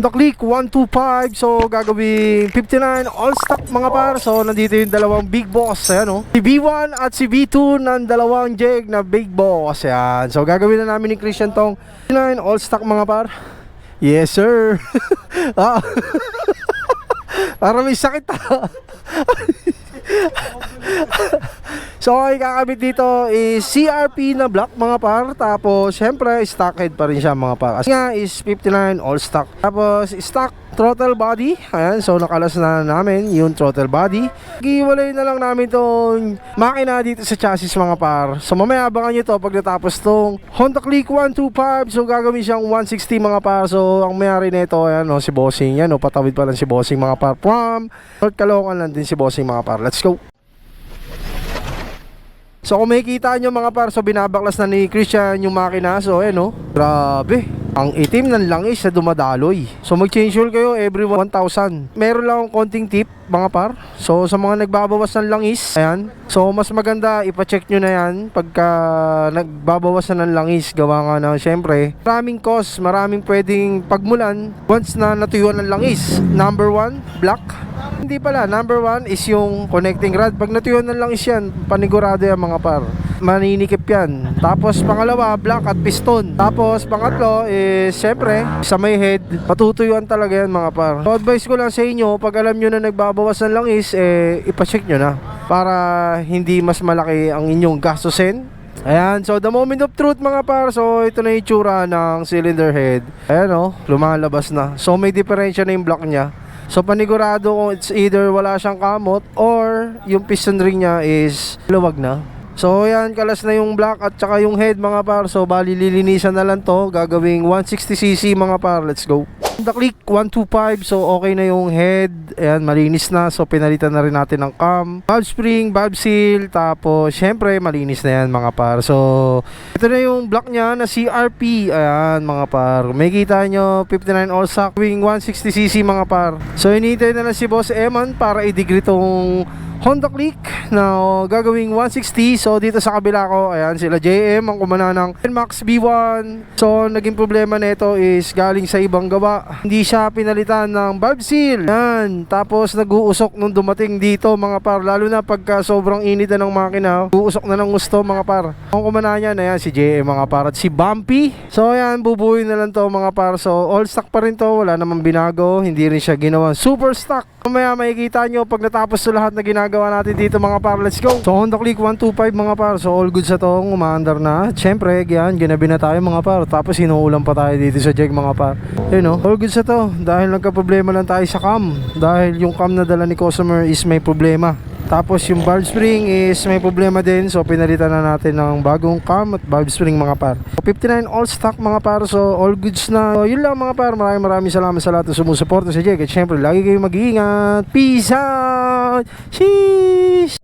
The click 125 so gagawin 59 all stock mga par. So nandito yung dalawang big boss. Ayan oh. si B1 at si B2 ng dalawang jeg na big boss. Ayan. So gagawin na namin ni Christian tong. 59 all stock mga par. Yes sir. Ah. para may sakit ah. So, ang kakabit dito is CRP na block mga par. Tapos, syempre, stock head pa rin siya mga par. Kasi nga is 59 all stock. Tapos, stock throttle body. Ayan, so nakalas na namin yung throttle body. Giwalay na lang namin tong makina dito sa chassis mga par. So, mamaya abangan nyo to pag natapos tong Honda Click 125. So, gagawin siyang 160 mga par. So, ang mayari nito, ayan, no, si Bossing. Yan, no, patawid pa lang si Bossing mga par. From North Caloocan lang din si Bossing mga par. Let's go. So kung makikita nyo mga par, so binabaklas na ni Christian yung makina. So eh no, grabe. Ang itim ng langis sa dumadaloy. So mag-change oil kayo every 1,000. Meron lang akong konting tip mga par. So sa mga nagbabawas ng langis, ayan. So mas maganda ipa-check nyo na yan pagka nagbabawas na ng langis. Gawa nga na syempre, maraming cause, maraming pwedeng pagmulan once na natuyuan ng langis. Number one, black. Hindi pala, number one is yung connecting rod. Pag natuyuan ng langis yan, panigurado yan mga par. Maninikip yan. Tapos pangalawa, block at piston. Tapos pangatlo is syempre sa may head, patutuyuan talaga yan mga par. So advice ko lang sa inyo, pag alam nyo na nagbabawas ng langis, eh ipacheck nyo na. Para hindi mas malaki ang inyong gastusin. Ayan, so the moment of truth mga par, so ito na yung itsura ng cylinder head. Ayan o, lumalabas na. So may diferensya na yung block niya. So panigurado kung it's either wala siyang kamot or yung piston ring niya is luwag na. So yan, kalas na yung black at saka yung head mga par. So bali lilinisan na lang to, gagawing 160cc mga par. Let's go. The click 125 so okay na yung head. Ayan malinis na. So pinalitan na rin natin ng cam. Valve spring valve seal. Tapos syempre malinis na yan mga par. So ito na yung block niya na CRP ayan mga par. May kita nyo 59 all stock wing 160cc mga par. So inintay na lang si boss Eman para i-degree tong Honda Click na oh, gagawing 160 so dito sa kabila ko ayan sila JM ang kumana ng NMAX B1 so naging problema nito is galing sa ibang gawa. Hindi siya pinalitan ng valve seal. Yan tapos nag-uusok nung dumating dito mga par. Lalo na pagka sobrang init na ng makina uusok na ng gusto mga par. Ang kumana niya na yan si JM mga par at si Bumpy. So ayan bubuhin na lang to mga par. So all stock pa rin to wala namang binago hindi rin siya ginawa. Super stock. Mamaya makikita nyo pag natapos to lahat na ginagawa natin dito mga par. Let's go! So Honda Click 125 mga par. So all good sa tong umaandar na. Siyempre, yan, ginabi na tayo mga par. Tapos hinuulan pa tayo dito sa jeg mga par. Yun no, all good sa to. Dahil nagka-problema lang tayo sa cam. Dahil yung cam na dala ni customer is may problema. Tapos yung valve spring is may problema din. So pinalitan na natin ng bagong cam at valve spring mga par. 59 all stock mga par. So all goods na. So yun lang mga par. Maraming maraming salamat sa lahat ng sumusuporta sa Jeg. At syempre lagi kayong mag-iingat. Peace out! Sheesh!